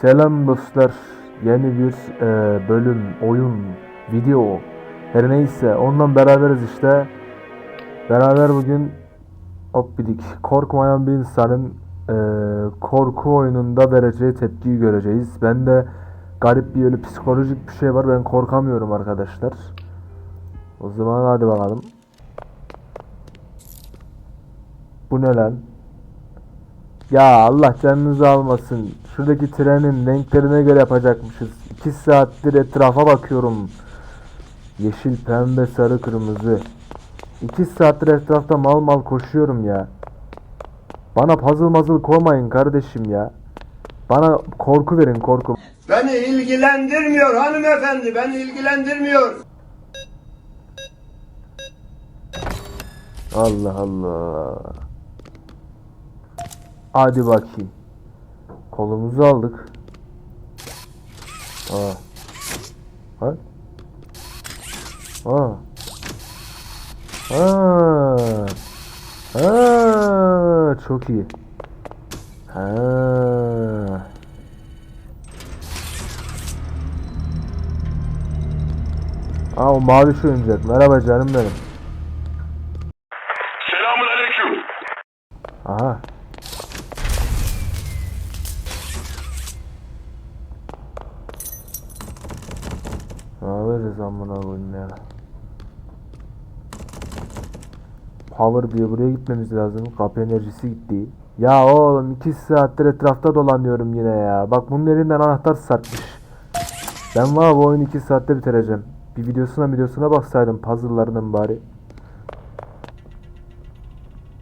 Selam dostlar. Yeni bir e, bölüm, oyun, video, her neyse ondan beraberiz işte. Beraber bugün hop bidik. Korkmayan bir insanın e, korku oyununda vereceği tepkiyi göreceğiz. Ben de garip bir öyle psikolojik bir şey var. Ben korkamıyorum arkadaşlar. O zaman hadi bakalım. Bu ne lan? Ya Allah canınızı almasın. Şuradaki trenin renklerine göre yapacakmışız. 2 saattir etrafa bakıyorum. Yeşil, pembe, sarı, kırmızı. 2 saattir etrafta mal mal koşuyorum ya. Bana puzzle mazıl koymayın kardeşim ya. Bana korku verin korku. Beni ilgilendirmiyor hanımefendi, beni ilgilendirmiyor. Allah Allah. Hadi bakayım. Kolumuzu aldık. Aa. Ha? Aa. Aa. Aa, çok iyi. Ha. Aa o mavi şu oyuncak. Merhaba canım benim. Yapacağız amına koyayım ya. Power diye buraya gitmemiz lazım. Kapı enerjisi gitti. Ya oğlum 2 saattir etrafta dolanıyorum yine ya. Bak bunun elinden anahtar satmış. Ben var bu oyunu 2 saatte bitireceğim. Bir videosuna videosuna baksaydım puzzle'larının bari.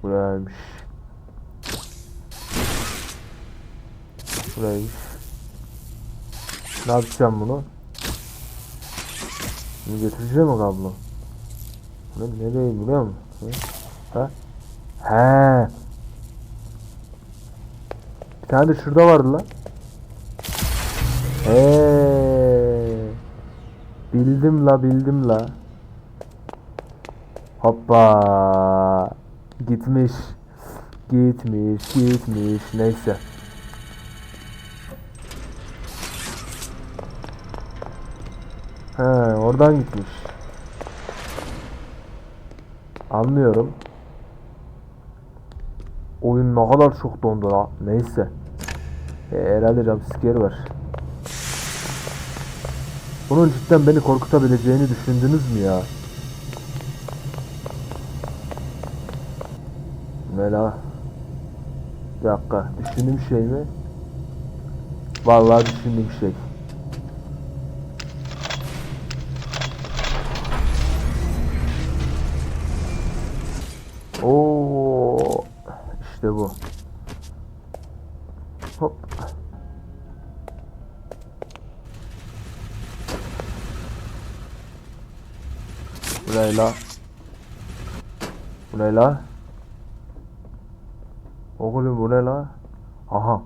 Buraymış. Buraymış. Ne yapacağım bunu? Bunu götüreceğim mi kablo? Bunu nereye biliyor musun? Ha? He. Bir tane de şurada vardı lan. He. Bildim la bildim la. Hoppa. Gitmiş. Gitmiş, gitmiş. Neyse. He, oradan gitmiş. Anlıyorum. Oyun ne kadar çok dondu la. Neyse. E, herhalde jumpscare var. Bunun cidden beni korkutabileceğini düşündünüz mü ya? Ne la? Bir dakika. Düşündüğüm şey mi? Vallahi düşündüğüm şey. İşte bu. Hop. Buraya la. Buraya la. Oğlum bu ne la? Aha.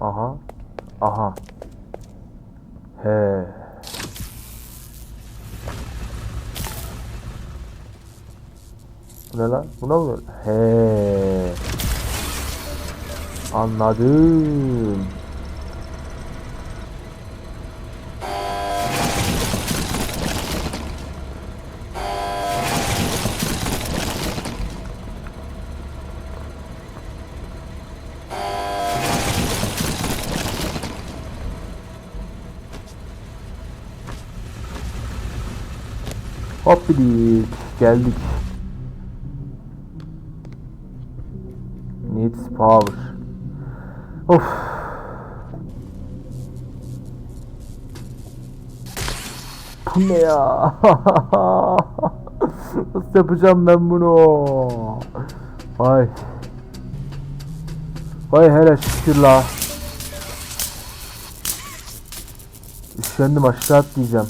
Aha. Aha. He. Ne lan? Buna mı? He. Anladım. Hoppidik geldik. Power. Of. Bu ne ya? Nasıl yapacağım ben bunu? Vay. Vay hele şükür la. Üşendim aşağı atlayacağım.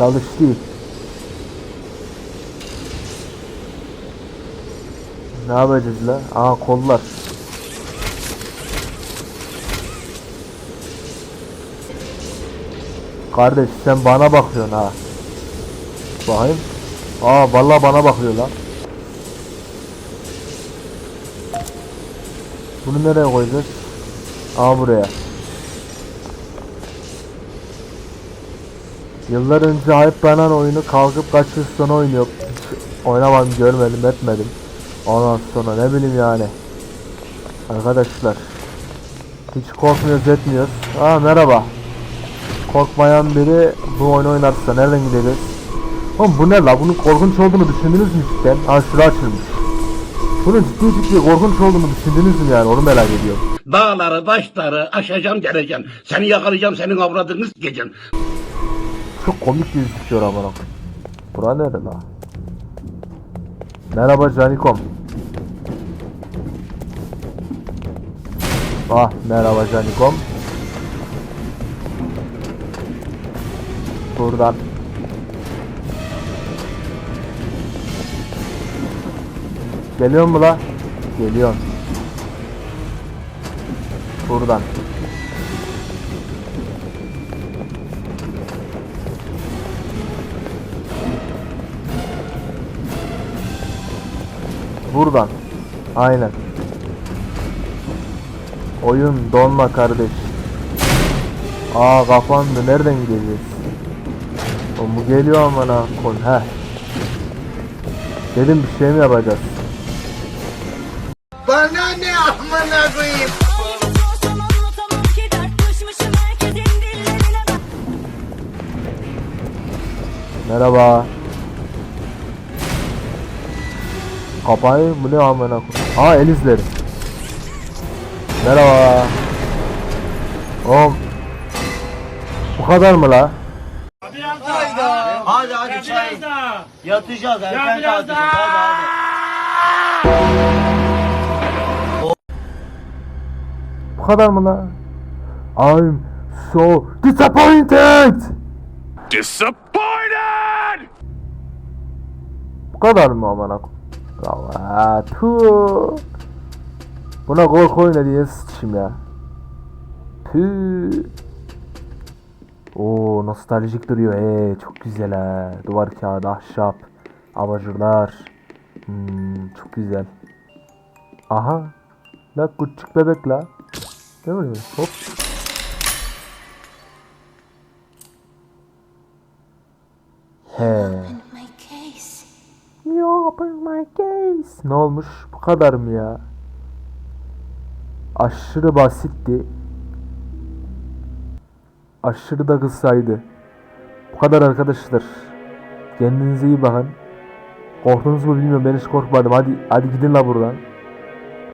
Çalıştı. Ne yapacağız la? Aa kollar. Kardeş sen bana bakıyorsun ha. Bakayım. Aa vallahi bana bakıyor lan. Bunu nereye koyacağız? Aa buraya. Yıllar önce Hype Banan oyunu kalkıp kaç yıl sonra oynuyor. Hiç oynamadım, görmedim, etmedim. Ondan sonra ne bileyim yani. Arkadaşlar. Hiç korkmuyoruz, etmiyoruz. Aa merhaba. Korkmayan biri bu oyunu oynarsa nereden gideceğiz? Oğlum bu ne la? Bunun korkunç olduğunu düşündünüz mü cidden? Ha şura açılmış. Bunun ciddi ciddi korkunç olduğunu düşündünüz mü yani? Onu merak ediyorum. Dağları, taşları aşacağım geleceğim. Seni yakalayacağım, senin avradını sikeceğim. Çok komik gözüküyor amına koyayım. Bura nere la? Merhaba Canikom. Ah merhaba Canikom. Buradan. Geliyor mu la? Geliyor. Buradan. Buradan. Aynen. Oyun donma kardeş. Aa kapandı. Nereden gideceğiz? Oğlum bu geliyor amına koy. He. Dedim bir şey mi yapacağız? Düşmüşüm herkesin dillerine bak Merhaba. Kapayı bu ne amına koy. Aa el izleri. Merhaba. Oğlum. Bu kadar mı la? Hadi hadi çay. Yatacağız erken kalkacağız. Hadi hadi. Bu kadar mı la? I'm so disappointed. Disappointed! Bu kadar mı amına koy? Aa, tu. Buna korku oyna diye sıçayım ya. Pü. Oo nostaljik duruyor. Ee çok güzel ha. Duvar kağıdı, ahşap, abajurlar. Hmm, çok güzel. Aha. La küçük bebek la. Değil mi? Hop. Ne olmuş? Bu kadar mı ya? Aşırı basitti. Aşırı da kısaydı. Bu kadar arkadaşlar. Kendinize iyi bakın. Korktunuz mu bilmiyorum ben hiç korkmadım. Hadi hadi gidin la buradan.